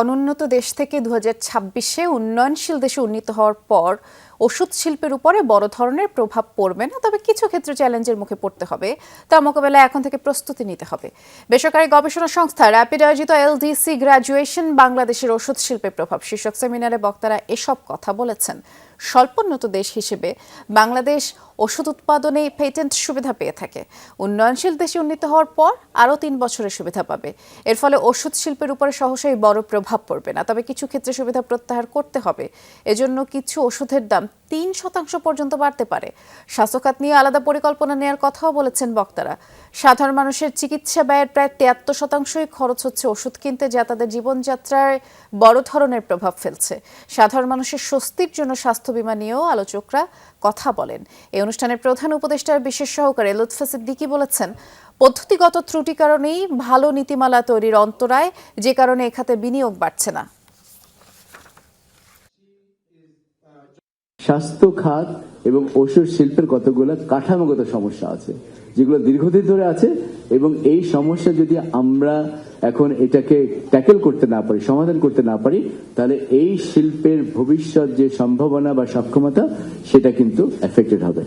অনুন্নত দেশ থেকে দু ছাব্বিশে উন্নয়নশীল দেশে উন্নীত হওয়ার পর ওষুধ শিল্পের উপরে বড় ধরনের প্রভাব পড়বে না, তবে কিছু ক্ষেত্রে চ্যালেঞ্জের মুখে পড়তে হবে। তা মোকাবেলায় এখন থেকে প্রস্তুতি নিতে হবে। বেসরকারি গবেষণা সংস্থা র্যাপিড আয়োজিত এলডিসি গ্র্যাজুয়েশন বাংলাদেশের ওষুধ শিল্পের প্রভাব। শীর্ষক সেমিনারে বক্তারা এসব কথা বলেছেন। স্বল্পোন্নত দেশ হিসেবে বাংলাদেশ ওষুধ উৎপাদনে পেটেন্ট সুবিধা পেয়ে থাকে। উন্নয়নশীল দেশে উন্নীত হওয়ার পর আরও তিন বছরের সুবিধা পাবে। এর ফলে ওষুধ শিল্পের উপরে সহসাই বড় প্রভাব পড়বে না। তবে কিছু ক্ষেত্রে সুবিধা প্রত্যাহার করতে হবে। এজন্য কিছু ওষুধের দাম তিন শতাংশ পর্যন্ত বাড়তে পারে। স্বাস্থ্যখাত নিয়ে আলাদা পরিকল্পনা নেওয়ার কথাও বলেছেন বক্তারা। সাধারণ মানুষের চিকিৎসা ব্যয়ের প্রায় তিয়াত্তর শতাংশই খরচ হচ্ছে ওষুধ কিনতে, যা তাদের জীবনযাত্রায় বড় ধরনের প্রভাব ফেলছে। সাধারণ মানুষের স্বস্তির জন্য স্বাস্থ্য বীমা নিয়েও আলোচকরা কথা বলেন। এই অনুষ্ঠানের প্রধান উপদেষ্টার বিশেষ সহকারে লুৎফা সিদ্দিকি বলেছেন, পদ্ধতিগত ত্রুটি কারণেই ভালো নীতিমালা তৈরির অন্তরায় যে কারণে এখাতে বিনিয়োগ বাড়ছে না। স্বাস্থ্য খাত এবং ওষুধ শিল্পের কতগুলো কাঠামোগত সমস্যা আছে, যেগুলো দীর্ঘদিন ধরে আছে, এবং এই সমস্যা যদি আমরা এখন এটাকে ট্যাকেল করতে না পারি, সমাধান করতে না পারি, তাহলে এই শিল্পের ভবিষ্যৎ যে সম্ভাবনা বা সক্ষমতা, সেটা কিন্তু এফেক্টেড হবে।